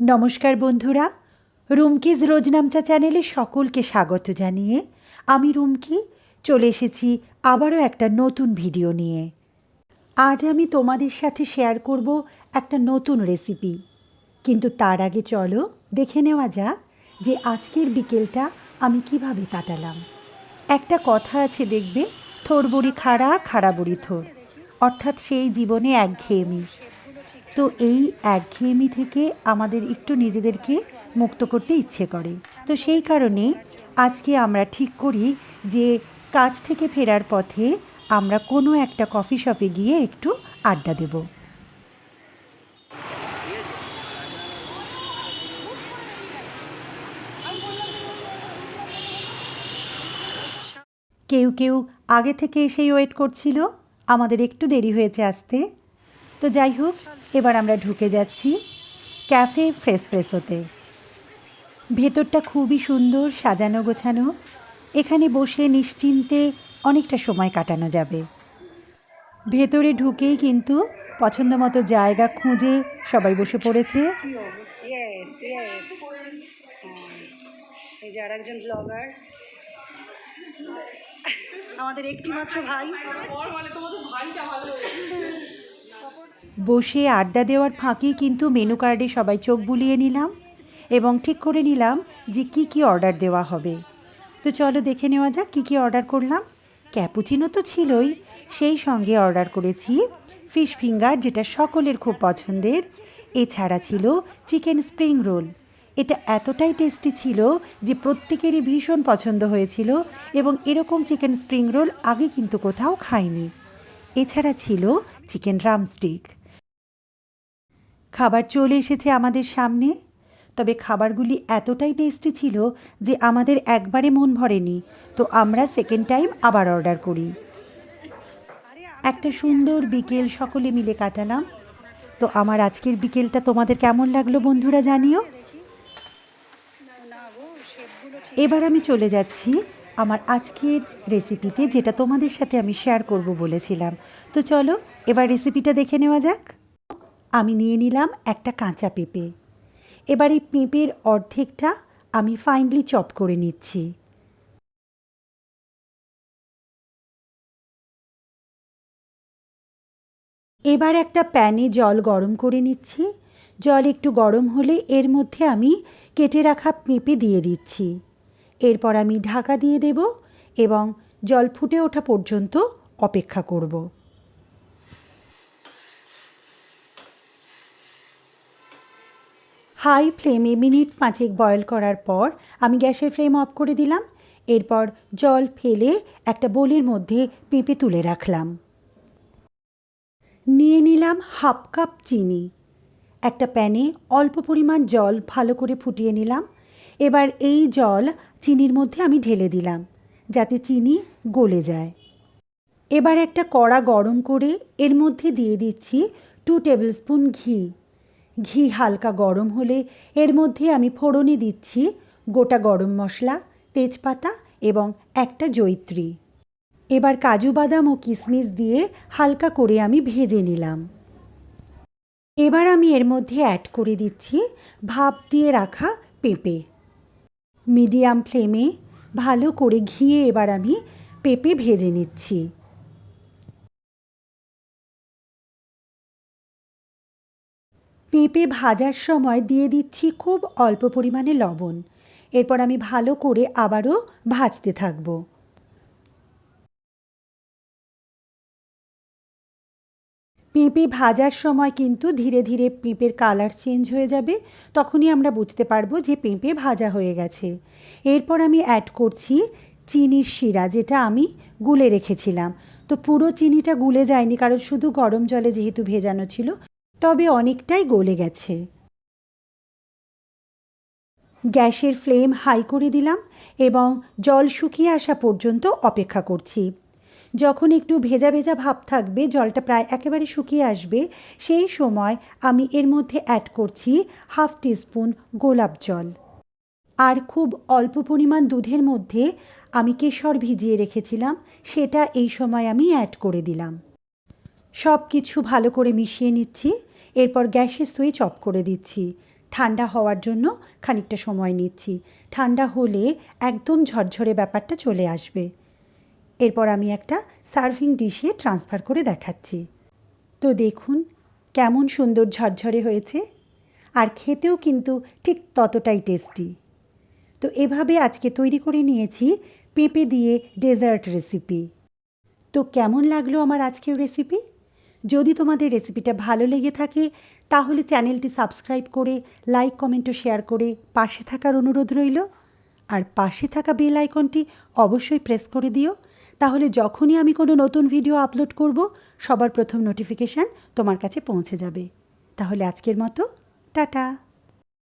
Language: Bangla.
নমস্কার বন্ধুরা, রুমকিজ রোজনামচা চ্যানেলে সকলকে স্বাগত জানিয়ে আমি রুমকি চলে এসেছি আবারও একটা নতুন ভিডিও নিয়ে। আজ আমি তোমাদের সাথে শেয়ার করব একটা নতুন রেসিপি। কিন্তু তার আগে চলো দেখে নেওয়া যাক যে আজকের বিকেলটা আমি কীভাবে কাটালাম। একটা কথা আছে দেখবে থোর বড়ি খাড়া খাড়া বড়ি থোর। অর্থাৎ সেই জীবনে একঘেয়েমি। তো এই একঘেয়েমি থেকে আমাদের একটু নিজেদেরকে মুক্ত করতে ইচ্ছে করে। তো সেই কারণে আজকে আমরা ঠিক করি যে কাজ থেকে ফেরার পথে আমরা কোনো একটা কফি শপে গিয়ে একটু আড্ডা দেব। কেউ কেউ আগে থেকে এসেই ওয়েট করছিল। আমাদের একটু দেরি হয়েছে আসতে। তো যাই হোক এবার আমরা ঢুকে যাচ্ছি ক্যাফে ফ্রেসপ্রেসোতে। ভেতরটা খুবই সুন্দর সাজানো গোছানো। এখানে বসে নিশ্চিন্তে অনেকটা সময় কাটানো যাবে। ভেতরে ঢুকেই কিন্তু পছন্দ মতো জায়গা খুঁজে সবাই বসে পড়েছে। ইয়েস ইয়েস এই যে আর একজন ব্লগার আমাদের একটি মাত্র ভাই। বসে আড্ডা দেওয়ার ফাঁকি কিন্তু মেনু কার্ডে সবাই চোখ বুলিয়ে নিলাম এবং ঠিক করে নিলাম যে কি কি অর্ডার দেওয়া হবে। তো চলো দেখে নেওয়া যাক কী কী অর্ডার করলাম। ক্যাপুচিনো তো ছিলই, সেই সঙ্গে অর্ডার করেছি ফিশ ফিঙ্গার যেটা সকলের খুব পছন্দের, এছাড়া ছিল চিকেন স্প্রিং রোল। এটা এতটাই টেস্টি ছিল যে প্রত্যেকেরই ভীষণ পছন্দ হয়েছিল এবং এরকম চিকেন স্প্রিং রোল আগে কিন্তু কোথাও খাইনি। এছাড়া ছিল চিকেন ড্রামস্টিক খাবার চলে এসেছে আমাদের সামনে। তবে খাবারগুলি এতটাই টেস্টি ছিল যে আমাদের একবারে মন ভরেনি। তো আমরা সেকেন্ড টাইম আবার অর্ডার করি। একটা সুন্দর বিকেল সকলে মিলে কাটালাম। তো আমার আজকের বিকেলটা তোমাদের কেমন লাগল বন্ধুরা জানিও? এবার আমি চলে যাচ্ছি আমার আজকের রেসিপিতে যেটা তোমাদের সাথে আমি শেয়ার করব বলেছিলাম। তো চলো, এবার রেসিপিটা দেখে নেওয়া যাক। আমি নিয়ে নিলাম একটা কাঁচা পেঁপে। এবার এই পেঁপের অর্ধেকটা আমি ফাইনলি চপ করে নিচ্ছি। এবার একটা প্যানে জল গরম করে নিচ্ছি। জল একটু গরম হলে এর মধ্যে আমি কেটে রাখা পেঁপে দিয়ে দিচ্ছি। এরপর আমি ঢাকা দিয়ে দেব এবং জল ফুটে ওঠা পর্যন্ত অপেক্ষা করব। হাই ফ্লেমে মিনিট পাঁচেক বয়েল করার পর আমি গ্যাসের ফ্লেম অফ করে দিলাম। এরপর জল ফেলে একটা বোলের মধ্যে পেঁপে তুলে রাখলাম। নিয়ে নিলাম হাফ কাপ চিনি। একটা প্যানে অল্প পরিমাণ জল ভালো করে ফুটিয়ে নিলাম। এবার এই জল চিনির মধ্যে আমি ঢেলে দিলাম, যাতে চিনি গলে যায়। এবার একটা কড়া গরম করে এর মধ্যে দিয়ে দিচ্ছি টু টেবিলস্পুন ঘি। ঘি হালকা গরম হলে এর মধ্যে আমি ফোড়নে দিচ্ছি গোটা গরম মশলা, তেজপাতা এবং একটা জৈত্রী এবার কাজু বাদাম ও কিশমিশ দিয়ে হালকা করে আমি ভেজে নিলাম। এবার আমি এর মধ্যে অ্যাড করে দিচ্ছি ভাপ দিয়ে রাখা পেঁপে। মিডিয়াম ফ্লেমে ভালো করে ঘিয়ে এবার আমি পেঁপে ভেজে নিচ্ছি। পেঁপে ভাজার সময় দিয়ে দিচ্ছি খুব অল্প পরিমাণে লবণ। এরপর আমি ভালো করে আবারও ভাজতে থাকব। পেঁপে ভাজার সময় কিন্তু ধীরে ধীরে পেঁপের কালার চেঞ্জ হয়ে যাবে, তখনই আমরা বুঝতে পারব যে পেঁপে ভাজা হয়ে গেছে। এরপর আমি অ্যাড করছি চিনির শিরা, যেটা আমি গুলে রেখেছিলাম। তো পুরো চিনিটা গুলে যায়নি, কারণ শুধু গরম জলে যেহেতু ভেজানো ছিল তবে অনেকটাই গলে গেছে। গ্যাসের ফ্লেম হাই করে দিলাম এবং জল শুকিয়ে আসা পর্যন্ত অপেক্ষা করছি। যখন একটু ভেজা ভেজা ভাব থাকবে, জলটা প্রায় একেবারে শুকিয়ে আসবে, সেই সময় আমি এর মধ্যে অ্যাড করছি হাফ টিস্পুন গোলাপ জল। আর খুব অল্প পরিমাণ দুধের মধ্যে আমি কেশর ভিজিয়ে রেখেছিলাম, সেটা এই সময় আমি অ্যাড করে দিলাম। সব কিছু ভালো করে মিশিয়ে নিচ্ছি, এরপর গ্যাসের সুইচ অফ করে দিচ্ছি। ঠান্ডা হওয়ার জন্য খানিকটা সময় নিচ্ছি। ঠান্ডা হলে একদম ঝরঝরে ব্যাপারটা চলে আসবে। এরপর আমি একটা সার্ভিং ডিশে ট্রান্সফার করে দেখাচ্ছি। তো দেখুন, কেমন সুন্দর ঝরঝরে হয়েছে। আর খেতেও কিন্তু ঠিক ততটাই টেস্টি। তো এভাবে আজকে তৈরি করে নিয়েছি পেঁপে দিয়ে ডেজার্ট রেসিপি। তো কেমন লাগল আমার আজকের রেসিপি? যদি তোমাদের রেসিপিটা ভালো লেগে থাকে, তাহলে চ্যানেলটি সাবস্ক্রাইব করে লাইক কমেন্ট ও শেয়ার করে পাশে থাকার অনুরোধ রইল। আর পাশে থাকা বেল আইকনটি অবশ্যই প্রেস করে দিও। তাহলে যখনই আমি কোনো নতুন ভিডিও আপলোড করব, সবার প্রথম নোটিফিকেশান তোমার কাছে পৌঁছে যাবে। তাহলে আজকের মতো, টাটা!